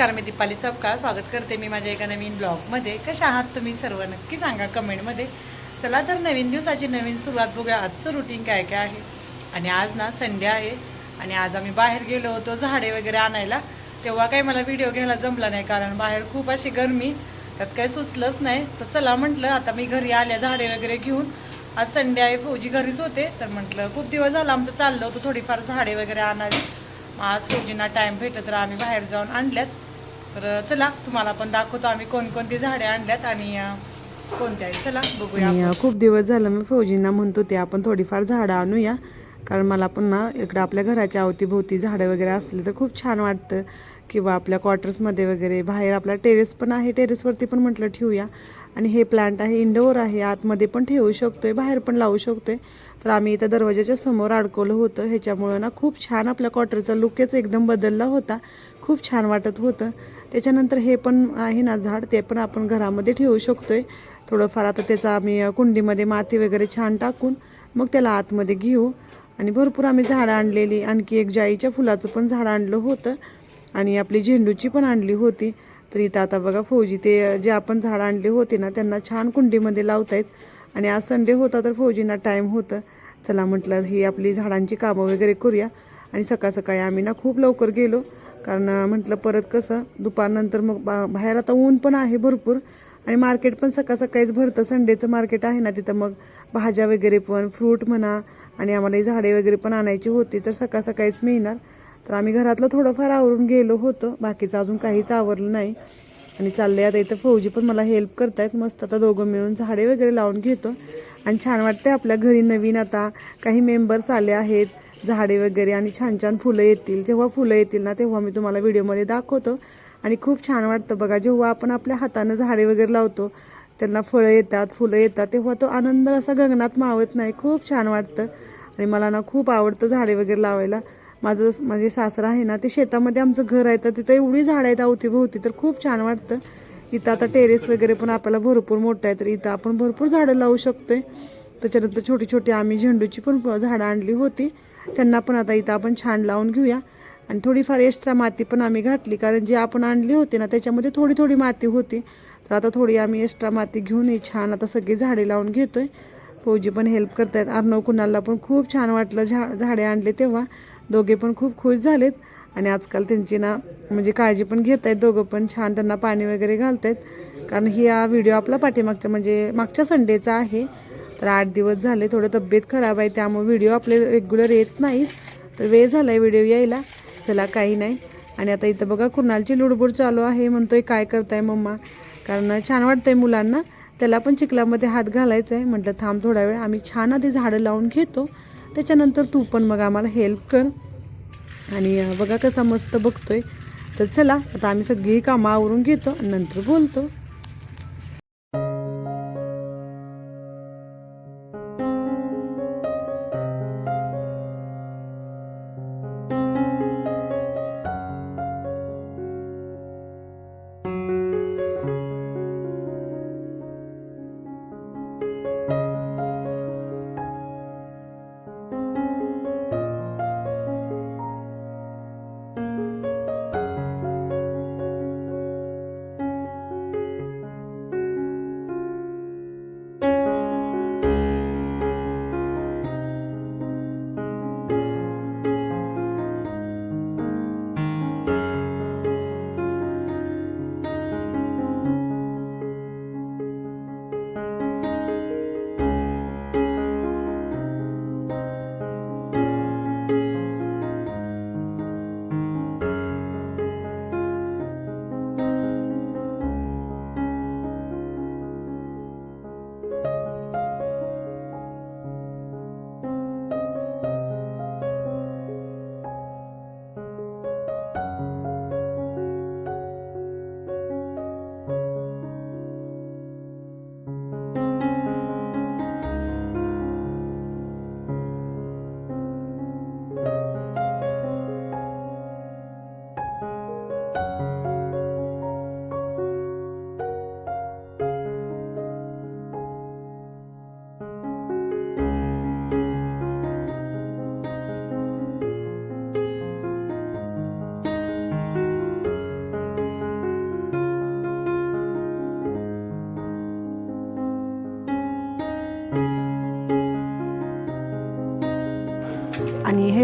नमस्कार मी दीपाली सबका स्वागत करते मी माझ्या एका नवीन ब्लॉगमध्ये. कशा आहात तुम्ही सर्व? नक्की सांगा कमेंटमध्ये. चला तर नवीन दिवसाची नवीन सुरुवात बघूया. आजचं रुटीन काय काय आहे? आणि आज ना संडे आहे. आणि आज आम्ही बाहेर गेलो होतो झाडे वगैरे आणायला. तेव्हा काही मला व्हिडिओ घ्यायला जमला नाही कारण बाहेर खूप अशी गरमी. त्यात काही सुचलंच नाही. तर चला म्हटलं आता मी घरी आल्या झाडे वगैरे घेऊन. आज संडे आहे फौजी घरीच होते. तर म्हटलं खूप दिवस झाला आमचं चाललं होतं थोडीफार झाडे वगैरे आणावी. मग आज फौजींना टाईम भेटला तर आम्ही बाहेर जाऊन आणल्यात. तर चला तुम्हाला पण दाखवतो आम्ही कोणकोणती झाडे आणल्यात आणि कोणत्या चला बघूया खूप दिवस झालं मी फौजींना म्हणतो ते आपण थोडीफार झाडं आणूया. कारण मला पण ना इकडं आपल्या घराच्या अवतीभोवती झाडं वगैरे असली तर खूप छान वाटतं. किंवा आपल्या क्वार्टर्समध्ये वगैरे बाहेर आपला टेरेस पण आहे टेरेसवरती पण म्हटलं ठेवूया. आणि हे प्लांट आहे इंडोर आहे आतमध्ये पण ठेवू शकतो आहे बाहेर पण लावू शकतो आहे तर आम्ही इथं दरवाजाच्या समोर अडकवलं होतं. ह्याच्यामुळं ना खूप छान आपल्या क्वार्टरचा लुकच एकदम बदलला होता. खूप छान वाटत होतं. त्याच्यानंतर हे पण आहे ना झाड ते पण आपण घरामध्ये ठेवू शकतो आहे थोडंफार आता त्याचा आम्ही कुंडीमध्ये माती वगैरे छान टाकून मग त्याला आतमध्ये घेऊ. आणि भरपूर आम्ही झाडं आणलेली. आणखी एक जाईच्या फुलाचं पण झाड आणलं होतं. आणि आपली झेंडूची पण आणली होती. तर इथं आता बघा फौजी ते जे आपण झाडं आणले होते ना त्यांना छान कुंडीमध्ये लावतायत. आणि आज संडे होता तर फौजींना टाईम होतं. चला म्हटलं ही आपली झाडांची कामं वगैरे करूया. आणि सकाळ सकाळी आम्ही ना खूप लवकर गेलो. कारण म्हटलं परत कसं दुपारनंतर मग बा बाहेर आता ऊन पण आहे भरपूर. आणि मार्केट पण सकाळ सकाळीच भरतं. संडेचं मार्केट आहे ना तिथं मग भाज्या वगैरे पण फ्रूट म्हणा आणि आम्हाला झाडे वगैरे पण आणायची होती तर सकाळ सकाळीच मिळणार. तर आम्ही घरातलं थोडंफार आवरून गेलो होतो. बाकीचं अजून काहीच आवरलं नाही. आणि चालले आता इथं फौजी पण मला हेल्प करतायत. मस्त आता दोघं मिळून झाडे वगैरे लावून घेतो. आणि छान वाटतंय आपल्या घरी नवीन आता काही मेंबर्स आले आहेत. झाडे वगैरे आणि छान छान फुलं येतील. जेव्हा फुलं येतील ना तेव्हा मी तुम्हाला व्हिडिओमध्ये दाखवतो. आणि खूप छान वाटतं बघा जेव्हा आपण आपल्या हातानं झाडे वगैरे लावतो त्यांना फळं येतात फुलं येतात तेव्हा तो आनंद असा गगनात मावत नाही. खूप छान वाटतं. आणि मला ना खूप आवडतं झाडे वगैरे लावायला. माझं माझे सासरा आहे ना ते शेतामध्ये आमचं घर आहे तर तिथं एवढी झाडं आहेत अवतीभोवती तर खूप छान वाटतं. इथं आता टेरेस वगैरे पण आपल्याला भरपूर मोठं आहे तर इथं आपण भरपूर झाडं लावू शकतोय. त्याच्यानंतर छोटी छोटी आम्ही झेंडूची पण झाडं आणली होती. त्यांना पण आता इथं आपण छान लावून घेऊया. आणि थोडीफार एक्स्ट्रा माती पण आम्ही घातली कारण जी आपण आणली होती ना त्याच्यामध्ये थोडी थोडी माती होती. तर आता थोडी आम्ही एक्स्ट्रा माती घेऊन छान आता सगळी झाडे लावून घेतोय. फौजी पण हेल्प करतायत. अर्णव कुणाला पण खूप छान वाटलं झा झाडे आणले तेव्हा. दोघे पण खूप खुश झालेत. आणि आजकाल त्यांची ना म्हणजे काळजी पण घेत आहेत दोघं पण छान त्यांना पाणी वगैरे घालत आहेत कारण ही हा व्हिडिओ आपला पाठीमागचा म्हणजे मागच्या संडेचा आहे. तर आठ दिवस झाले थोडं तब्येत खराब आहे त्यामुळे व्हिडिओ आपले रेग्युलर येत नाहीत. तर वेळ झाला आहे व्हिडिओ यायला. चला काही नाही. आणि आता इथं बघा कुणालची लुडबुड चालू आहे म्हणतोय काय करताय मम्मा? कारण छान वाटतंय मुलांना. त्याला पण चिखलामध्ये हात घालायचा आहे म्हटलं थांब थोडा वेळ आम्ही छान आधी झाडं लावून घेतो. त्याच्यानंतर तू पण मग आम्हाला हेल्प कर. आणि बघा कसा मस्त बघतोय. तर चला आता आम्ही सगळी कामं आवरून घेतो आणि नंतर बोलतो.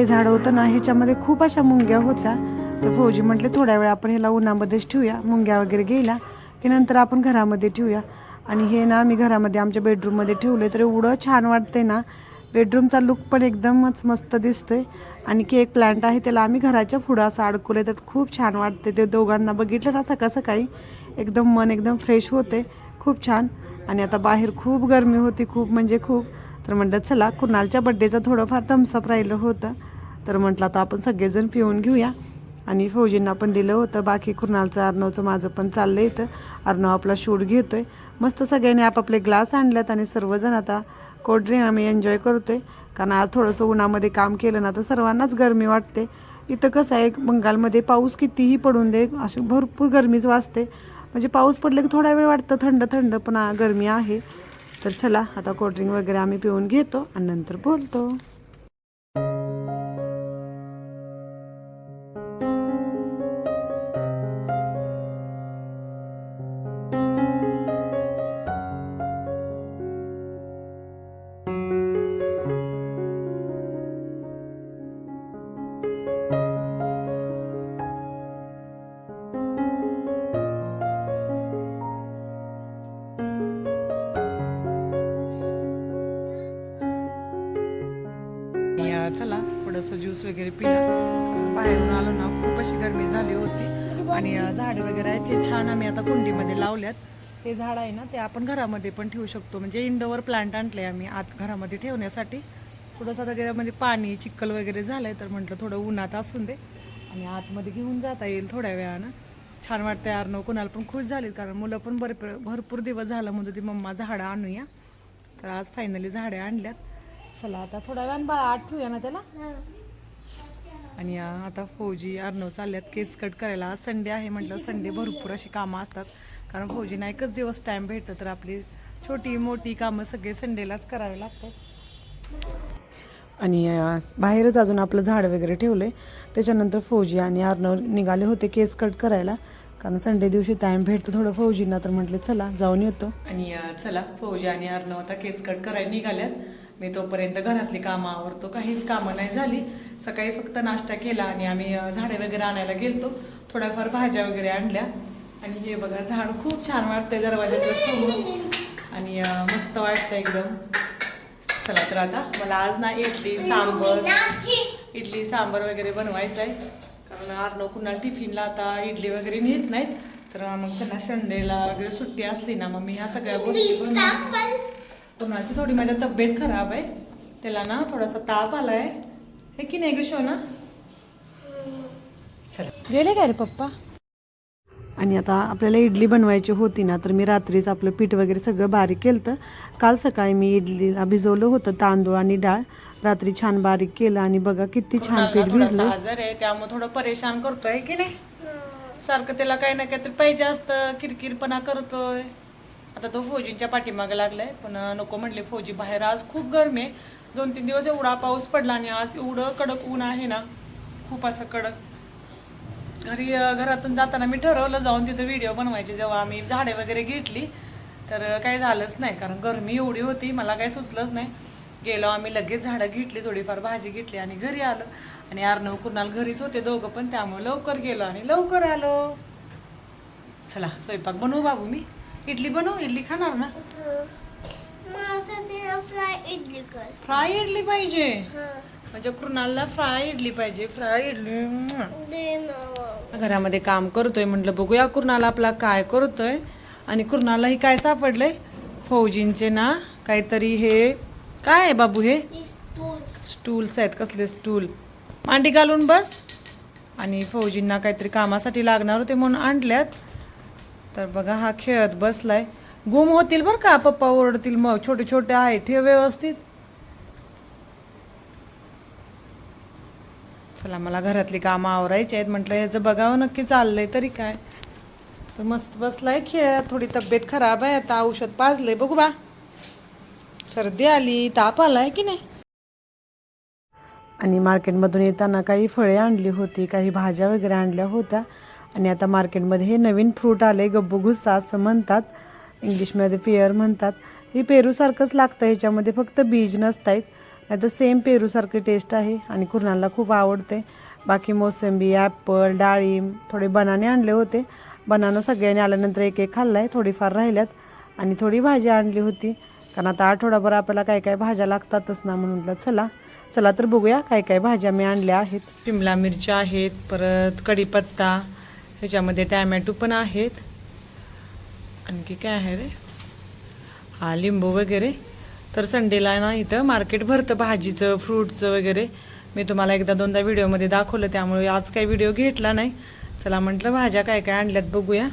झाड होतं ना ह्याच्यामध्ये खूप अशा मुंग्या होत्या. तर फौजी म्हटले थोड्या वेळ आपण ह्याला उन्हामध्येच ठेवूया. मुंग्या वगैरे गेला की नंतर आपण घरामध्ये ठेवूया. आणि हे ना आम्ही घरामध्ये आमच्या बेडरूममध्ये ठेवले तर एवढं छान वाटते ना. बेडरूमचा लुक पण एकदमच मस्त दिसतोय. आणि एक प्लांट आहे त्याला आम्ही घराच्या पुढं असं अडकवले तर खूप छान वाटते ते दोघांना बघितलं ना सकाळ सकाळी एकदम मन एकदम फ्रेश होते खूप छान. आणि आता बाहेर खूप गरमी होती खूप म्हणजे खूप. तर म्हटलं चला कुणालच्या बड्डेचं थोडंफार थम्सअप राहिलं होतं. तर म्हटलं आता आपण सगळेजण पिऊन घेऊया. आणि फौजींना पण दिलं होतं. बाकी कुणालचं अर्णवचं माझं पण चाललं इथं. अर्णव आपला शूट घेतोय. मस्त सगळ्यांनी आपापले ग्लास आणल्यात आणि सर्वजण आता कोल्ड्रिंक आम्ही एन्जॉय करतो आहे कारण आज थोडंसं उन्हामध्ये काम केलं ना तर सर्वांनाच गरमी वाटते. इथं कसं आहे बंगालमध्ये पाऊस कितीही पडून दे अशी भरपूर गरमीच वाजते. म्हणजे पाऊस पडले की थोडा वेळ वाटतं थंड थंड पण गरमी आहे. तर चला आता कोल्ड्रिंक वगैरे आम्ही पिऊन घेतो आणि नंतर बोलतो. ज्यूस वगैरे पिला. बाहेरून आलो ना खूप अशी गरमी झाली होती. आणि झाडे वगैरे आहेत ते छान आम्ही आता कुंडीमध्ये लावल्यात. हे झाड आहे ना ते आपण घरामध्ये पण ठेवू शकतो. म्हणजे इंडोवर प्लांट आणले आम्ही आत घरामध्ये ठेवण्यासाठी. थोडंसं आता त्याच्यामध्ये पाणी चिखल वगैरे झालंय तर म्हटलं थोडं उन्हात असून दे. आणि आतमध्ये घेऊन जाता येईल थोड्या वेळानं. छान वाटतंय न कुणाला पण खुश झाली कारण मुलं पण बरे भरपूर दिवस झालं म्हणतो ती मम्मा झाडं आणूया. तर आज फायनली झाडे आणल्यात. चला आता थोड्या वेळानं बा आठ ठेवूया ना त्याला? आणि आता फौजी अर्णव चालल्यात केस कट करायला. आज संडे आहे म्हटलं संडे भरपूर अशी कामं असतात. कारण फौजीना एकच दिवस टाइम भेटतं तर आपली छोटी मोठी कामं सगळे संडेलाच करावे लागतात. आणि बाहेरच अजून आपलं झाड वगैरे ठेवलंय. त्याच्यानंतर फौजी आणि अर्णव निघाले होते केस कट करायला. कारण संडे दिवशी टाइम भेटतो थोडं फौजींना तर म्हटले चला जाऊन येतो. आणि चला फौजी आणि अर्णव आता केस कट करायला निघाल्यात. मी तोपर्यंत घरातली कामं आवरतो. काहीच कामं नाही झाली. सकाळी फक्त नाश्ता केला आणि आम्ही झाडे वगैरे आणायला गेलतो. थोड्याफार भाज्या वगैरे आणल्या. आणि हे बघा झाड खूप छान वाटतंय दरवाजाच्या समोर. आणि मस्त वाटतं एकदम. चला तर आता मला आज ना इडली सांबर इडली सांबर वगैरे बनवायचं आहे कारण आरनो कुणा टिफिनला आता इडली वगैरे नेत नाहीत. तर मग त्यांना संडेला वगैरे सुट्टी असली ना मग मी ह्या सगळ्या गोष्टी बनवून कुणाची थोडी माझ्या तब्येत खराब आहे. त्याला ना थोडासा ताप आलाय. हे की नाही ग ना चला. गेले काय रे पप्पा? आणि आता आपल्याला इडली बनवायची होती ना तर मी रात्रीच आपलं पीठ वगैरे सगळं बारीक केलं तर काल सकाळी मी इडलीला भिजवलं होतं तांदूळ आणि डाळ. रात्री छान बारीक केलं आणि बघा किती छान पीठ भिजलं. आजार आहे त्यामुळे थोडं परेशान करतोय की नाही? सारखं त्याला काही ना काहीतरी पाहिजे असतं किरकिरपणा करतोय. आता तो फौजींच्या पाठीमागे लागलाय. पण नको म्हणले फौजी. बाहेर आज खूप गरमी आहे. दोन तीन दिवस एवढा पाऊस पडला आणि आज एवढं कडक ऊन आहे ना खूप असं कडक. घरी घरातून जाताना मी ठरवलं जाऊन तिथं व्हिडिओ बनवायचे. जेव्हा आम्ही झाडे वगैरे घेतली तर काही झालंच नाही. कारण गरमी एवढी होती मला काही सुचलंच नाही. गेलो आम्ही लगेच झाडं घेतली थोडीफार भाजी घेतली आणि घरी आलो. आणि अर्णव कुणाल घरीच होते दोघं पण त्यामुळे लवकर गेलो आणि लवकर आलो. चला स्वयंपाक बनवू बाबू मी? इडली बनवू इडली खाणार ना? फ्राय इडली कर. फ्राय इडली पाहिजे. हा. म्हणजे कृणालला फ्राय इडली पाहिजे फ्राय इडली घरामध्ये काम करतोय म्हटलं बघूया कुर्नाला आपला काय करतोय. आणि कुर्नाला ही काय सापडलंय? फौजींचे ना काहीतरी हे काय आहे बाबू हे? स्टूल्स आहेत कसले स्टूल. मांडी घालून बस. आणि फौजींना काहीतरी कामासाठी लागणार होते म्हणून आणल्यात. तर बघा हा खेळत बसलाय. गुम होतील बरं का पप्पा ओरडतील मग. छोटे छोटे आहे ठेव व्यवस्थित. चला मला घरातली कामं आवरायची आहेत. म्हटलं ह्याचं बघावं नक्की चाललंय तरी काय. तर मस्त बसलाय खेळ. थोडी तब्येत खराब आहे. आता औषध पाजलंय. बघू बा. सर्दी आली ताप आलाय की नाही? आणि मार्केटमधून येताना काही फळे आणली होती काही भाज्या वगैरे आणल्या होत्या. आणि आता मार्केटमध्ये हे नवीन फ्रूट आले गब्बूगुस्सा असं म्हणतात इंग्लिशमध्ये पेअर म्हणतात. हे पेरूसारखंच लागतं ह्याच्यामध्ये फक्त बीज नसत आहेत नाही तर सेम पेरूसारखी टेस्ट आहे आणि कुरणाला खूप आवडते. बाकी मोसंबी ॲपल डाळिंब थोडे बनाने आणले होते. बनाना सगळ्यांनी आल्यानंतर एक एक खाल्ला आहे थोडीफार राहिल्यात आणि थोडी भाजी आणली होती. कारण आता आठवडाभर आपल्याला काय काय भाज्या लागतातच ना म्हणून म्हटलं चला चला तर बघूया काय काय भाज्या मी आणल्या आहेत. शिमला मिरच्या आहेत परत कढीपत्ता ह्याच्यामध्ये टॅमॅटो पण आहेत. आणखी काय आहे रे? हा लिंबू वगैरे. तर संडेला ना इथं मार्केट भरतं भाजीचं फ्रूटचं वगैरे. मी तुम्हाला एकदा दोनदा व्हिडिओमध्ये दाखवलं त्यामुळे आज काही व्हिडिओ घेतला नाही. चला म्हटलं भाज्या काय काय आणल्यात बघूया.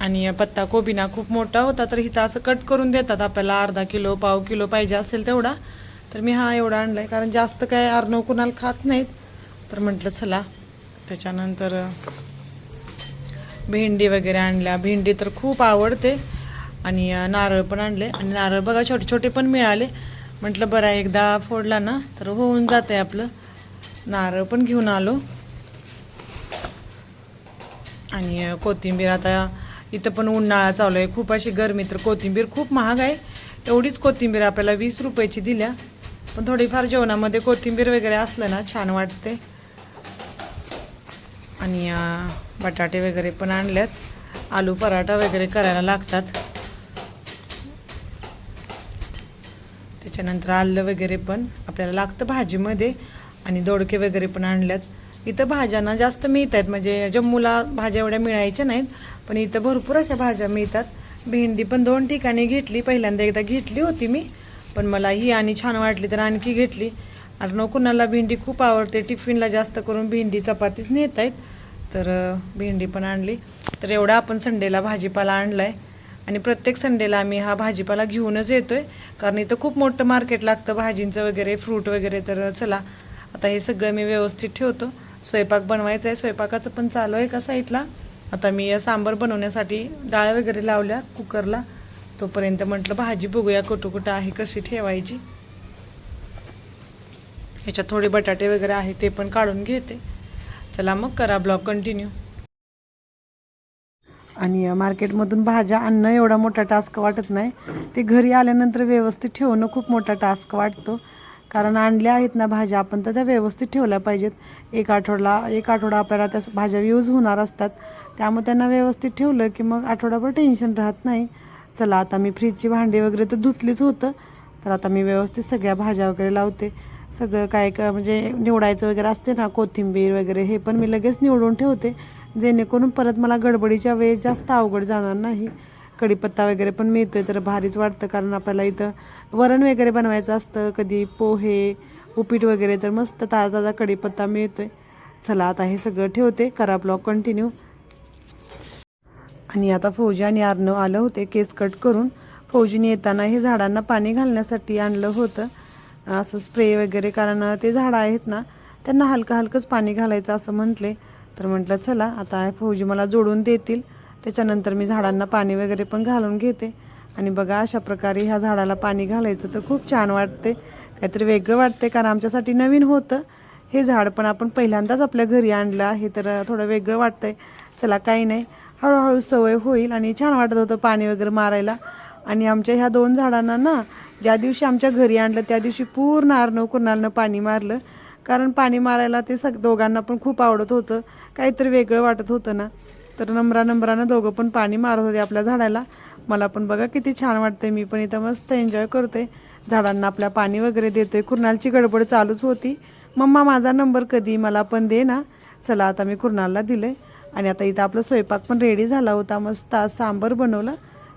आणि पत्ता कोबी ना खूप मोठा होता तर इथं असं कट करून देतात आपल्याला अर्धा किलो पाव किलो पाहिजे असेल तेवढा. तर मी हा एवढा आणला आहे कारण जास्त काय अर्नव कुणाला खात नाहीत. तर म्हटलं चला. त्याच्यानंतर भेंडी वगैरे आणल्या. भेंडी तर खूप आवडते. आणि नारळ पण आणले. आणि नारळ बघा छोटे छोटे पण मिळाले. म्हटलं बरं एकदा फोडला ना तर होऊन जाते आपलं. नारळ पण घेऊन आलो. आणि कोथिंबीर आता इथं पण उन्हाळा चालू आहे. खूप अशी गरमी तर कोथिंबीर खूप महाग आहे. एवढीच कोथिंबीर आपल्याला वीस रुपयाची दिल्या. पण थोडीफार जेवणामध्ये कोथिंबीर वगैरे असलं ना छान वाटते. आणि बटाटे वगैरे पण आणल्यात. आलू पराठा वगैरे करायला लागतात. त्याच्यानंतर आलं वगैरे पण आपल्याला लागतं भाजीमध्ये आणि दोडके वगैरे पण आणल्यात. इथं भाज्यांना जास्त मिळत आहेत म्हणजे जम्मूला भाज्या एवढ्या मिळायच्या नाहीत पण इथं भरपूर अशा भाज्या मिळतात. भेंडी पण दोन ठिकाणी घेतली पहिल्यांदा एकदा घेतली होती मी पण मला ही आणि छान वाटली तर आणखी घेतली. आणि कुणाला भेंडी खूप आवडते टिफिनला जास्त करून भेंडी चपातीच नेत आहेत तर भेंडी पण आणली. तर एवढा आपण संडेला भाजीपाला आणला आहे आणि प्रत्येक संडेला आम्ही हा भाजीपाला घेऊनच येतोय. कारण इथं खूप मोठं मार्केट लागतं भाजींचं वगैरे फ्रूट वगैरे तर चला. आता हे सगळं मी व्यवस्थित ठेवतो. स्वयंपाक बनवायचा आहे स्वयंपाकाचं पण चालू आहे का साईडला. आता मी सांबर बनवण्यासाठी डाळ वगैरे लावल्या कुकरला. तोपर्यंत म्हटलं भाजी बघूया कुठं कुठं आहे कशी ठेवायची. ह्याच्यात थोडे बटाटे वगैरे आहे ते पण काढून घेते. चला मग करा ब्लॉग कंटिन्यू. आणि मार्केटमधून भाज्या आणणं एवढा मोठा टास्क वाटत नाही. ते घरी आल्यानंतर व्यवस्थित ठेवणं खूप मोठा टास्क वाटतो. कारण आणल्या आहेत ना भाज्या आपण तर त्या व्यवस्थित ठेवल्या पाहिजेत. एक आठवडा एक आठवडा आपल्याला त्या भाज्या यूज होणार असतात. त्यामुळे त्यांना व्यवस्थित ठेवलं की मग आठवडाभर टेन्शन राहत नाही. चला आता मी फ्रीजची भांडी वगैरे तर धुतलीच होतं. तर आता मी व्यवस्थित सगळ्या भाज्या वगैरे लावते. सगळं काय काय म्हणजे निवडायचं वगैरे असते ना कोथिंबीर वगैरे हे पण मी लगेच निवडून ठेवते. जेणेकरून परत मला गडबडीच्या वेळेस जास्त अवघड जाणार नाही. कढीपत्ता वगैरे पण मिळतोय तर भारीच वाटतं. कारण आपल्याला इथं वरण वगैरे बनवायचं असतं कधी पोहे उपीट वगैरे तर मस्त ताजा ताजा कढीपत्ता मिळतोय. चला आता हे सगळं ठेवते. करा ब्लॉग कंटिन्यू. आणि आता फौजी आणि आर्नव आलं होते केस कट करून. फौजीने येताना हे झाडांना पाणी घालण्यासाठी आणलं होतं. असं स्प्रे वगैरे कारण ते झाडं आहेत ना त्यांना हलकं हलकंच पाणी घालायचं असं म्हटले. तर म्हटलं चला आता फौजी मला जोडून देतील. त्याच्यानंतर मी झाडांना पाणी वगैरे पण घालून घेते. आणि बघा अशा प्रकारे ह्या झाडाला पाणी घालायचं तर खूप छान वाटते. काहीतरी वेगळं वाटते कारण आमच्यासाठी नवीन होतं. हे झाड पण आपण पहिल्यांदाच आपल्या घरी आणलं आहे तर थोडं वेगळं वाटतंय. चला काही नाही. हळूहळू सवय होईल आणि छान वाटत होतं पाणी वगैरे मारायला. आणि आमच्या ह्या दोन झाडांना ना ज्या दिवशी आमच्या घरी आणलं त्या दिवशी पूर्ण आरनव कुणालनं पाणी मारलं. कारण पाणी मारायला ते सग दोघांना पण खूप आवडत होतं. काहीतरी वेगळं वाटत होतं ना. तर नंबरा नंबरानं दोघं पण पाणी मारत होते आपल्या झाडाला. मला पण बघा किती छान वाटतंय मी पण इथं मस्त एन्जॉय करते झाडांना आपल्या पाणी वगैरे देतोय. कुर्नालची गडबड चालूच होती. मम्मा माझा नंबर कधी मला पण दे ना. चला आता मी कुर्नालला दिले आणि आता इथं आपलं स्वयंपाक पण रेडी झाला होता. मस्त आज सांबर बनवलं.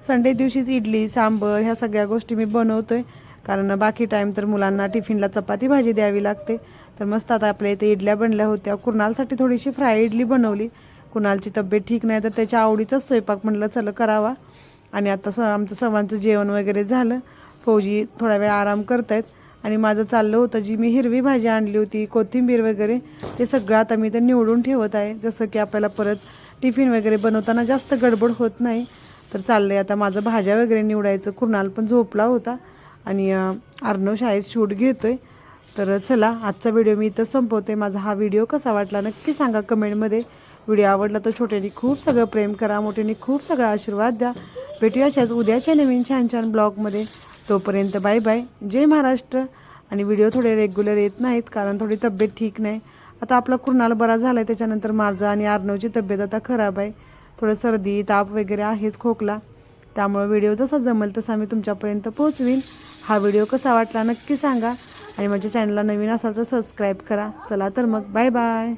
संडे दिवशीच इडली सांबर ह्या सगळ्या गोष्टी मी बनवतोय. कारण बाकी टाईम तर मुलांना टिफिनला चपाती भाजी द्यावी लागते. तर मस्त आता आपल्या इथे इडल्या बनल्या होत्या. कुणालसाठी थोडीशी फ्राय इडली बनवली. कुणालची तब्येत ठीक नाही तर त्याच्या आवडीचाच स्वयंपाक म्हणलं चला करावा. आणि आता स आमचं सर्वांचं जेवण वगैरे झालं. फौजी थोडा वेळ आराम करतायत. आणि माझं चाललं होतं जी मी हिरवी भाजी आणली होती कोथिंबीर वगैरे ते सगळं आता मी ते निवडून ठेवत आहे. जसं की आपल्याला परत टिफिन वगैरे बनवताना जास्त गडबड होत नाही. तर चाललं आहे आता माझं भाज्या वगैरे निवडायचं. कुणाल पण झोपला होता. आणि अर्णव शाळेत शूट घेतोय. तर चला आजचा व्हिडिओ मी इथं संपवते. माझा हा व्हिडिओ कसा वाटला नक्की सांगा कमेंटमध्ये. व्हिडिओ आवडला तर छोट्याने खूप सगळं प्रेम करा. मोठ्याने खूप सगळा आशीर्वाद द्या. भेटूया अशाच उद्याच्या नवीन छान छान ब्लॉगमध्ये. तोपर्यंत बाय बाय. जय महाराष्ट्र. आणि व्हिडिओ थोडे रेग्युलर येत नाहीत कारण थोडी तब्येत ठीक नाही. आता आपला कुणाल बरा झाला आहे त्याच्यानंतर माझा आणि अर्णवची तब्येत आता खराब आहे. थोडं सर्दी ताप वगैरे आहेच खोकला. त्यामुळं व्हिडिओ जसा जमेल तसा मी तुमच्यापर्यंत पोहोचवीन. हा व्हिडिओ कसा वाटला नक्की सांगा. आणि माझ्या चॅनलला नवीन असाल तर सबस्क्राईब करा. चला तर मग बाय बाय